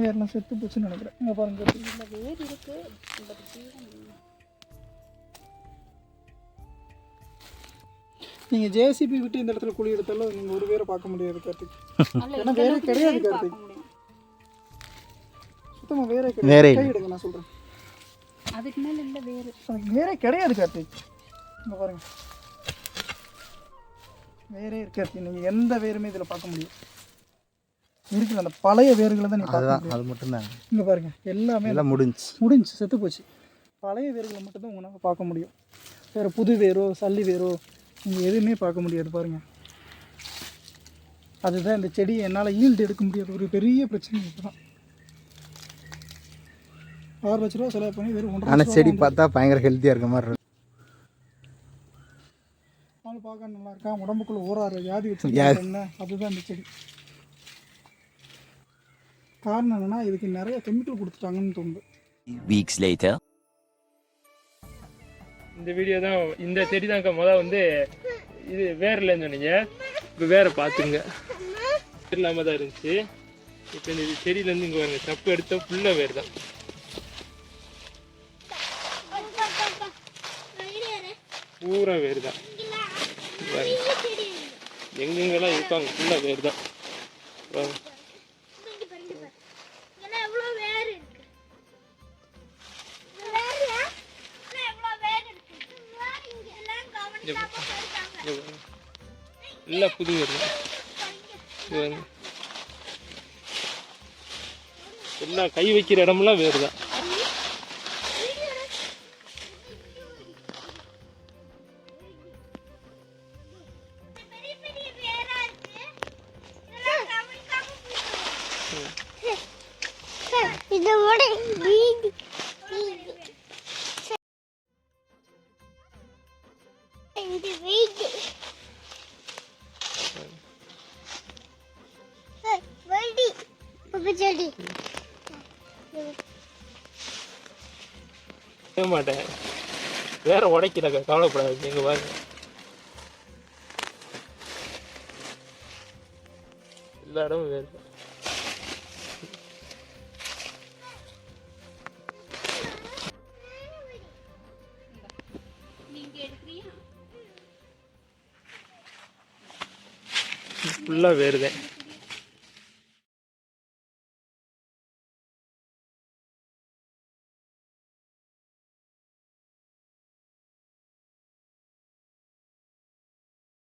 வேர்லாம் செத்து போச்சுன்னு நினைக்கிறேன். இங்கே பாருங்க. இந்த வேர் இருக்கு. நீங்கள் ஜேசிபி விட்டு இந்த இடத்துல குழி எடுத்தாலும் நீங்கள் ஒரு வேரை பார்க்க முடியாது கார்த்திக். ஏன்னா அளவுக்கு கிடையாது கார்த்திக். சுத்தமாக வேரே கிடையாது. எடுங்க நான் சொல்கிறேன் அதுக்கு மேல இல்ல வேர் அதுக்கு வேரே கிடையாது கார்த்திக். இங்கே பாருங்க. வேரே இருக்காது நீங்கள் எந்த வேருமே இதில் பார்க்க முடியும் இருக்கிற அந்த பழைய வேர்களை தான் நீங்கள் அதுதான் அது மட்டும்தான். இங்கே பாருங்க எல்லாமே எல்லாம் முடிஞ்சு முடிஞ்சு செத்து போச்சு பழைய வேர்களை மட்டும்தான் உங்களால் பார்க்க முடியும். வேறு புது வேரோ சல்லி வேரோ நீங்கள் எதுவுமே பார்க்க முடியாது பாருங்க. அதுதான் இந்த செடியை என்னால் ஈல்டு எடுக்க முடியாது ஒரு பெரிய பிரச்சனை இதுதான். ஆறு லட்ச ரூபா செலவு பண்ணி வெறும் ஒன்றரை ஆனால் செடி பார்த்தா பயங்கர ஹெல்த்தியாக இருக்க மாதிரி இருக்கும் பார்க்க நல்லா இருக்கா? உடம்புக்குள்ள ஓராறு வியாதி வச்சிருக்காங்க என்ன? அதுதான் இந்த செடி. காரணம் என்னன்னா இதுக்கு நிறைய கெமிக்கல் கொடுத்துட்டாங்கன்னு தோணுது. Weeks later. இந்த வீடியோ தான் இந்த செடி தான்க்கா முதல் வந்து இது வேர்லன்னு சொன்னீங்க. இப்போ வேற பார்த்துங்க இல்லாமல் தான் இருந்துச்சு. இப்போ இந்த செடியிலேருந்து இங்கே பாருங்க சப்பு எடுத்தா ஃபுல்லாக வேர் தான். பூரா வேர் தான். எங்கெங்கெல்லாம் இருக்காங்க ஃபுல்லாக வேர் தான். நல்லா எல்லாம் புது வருது எல்லாம் கை வைக்கிற இடமெல்லாம் வேறு தான் இது உப்பு செடி மாட்டேன் வேற உடைக்கிறாங்க கவலைப்படாது எங்க பாருங்க. எல்லா இடமும் வேறு. ஃபுல்லாக வேறுதேன்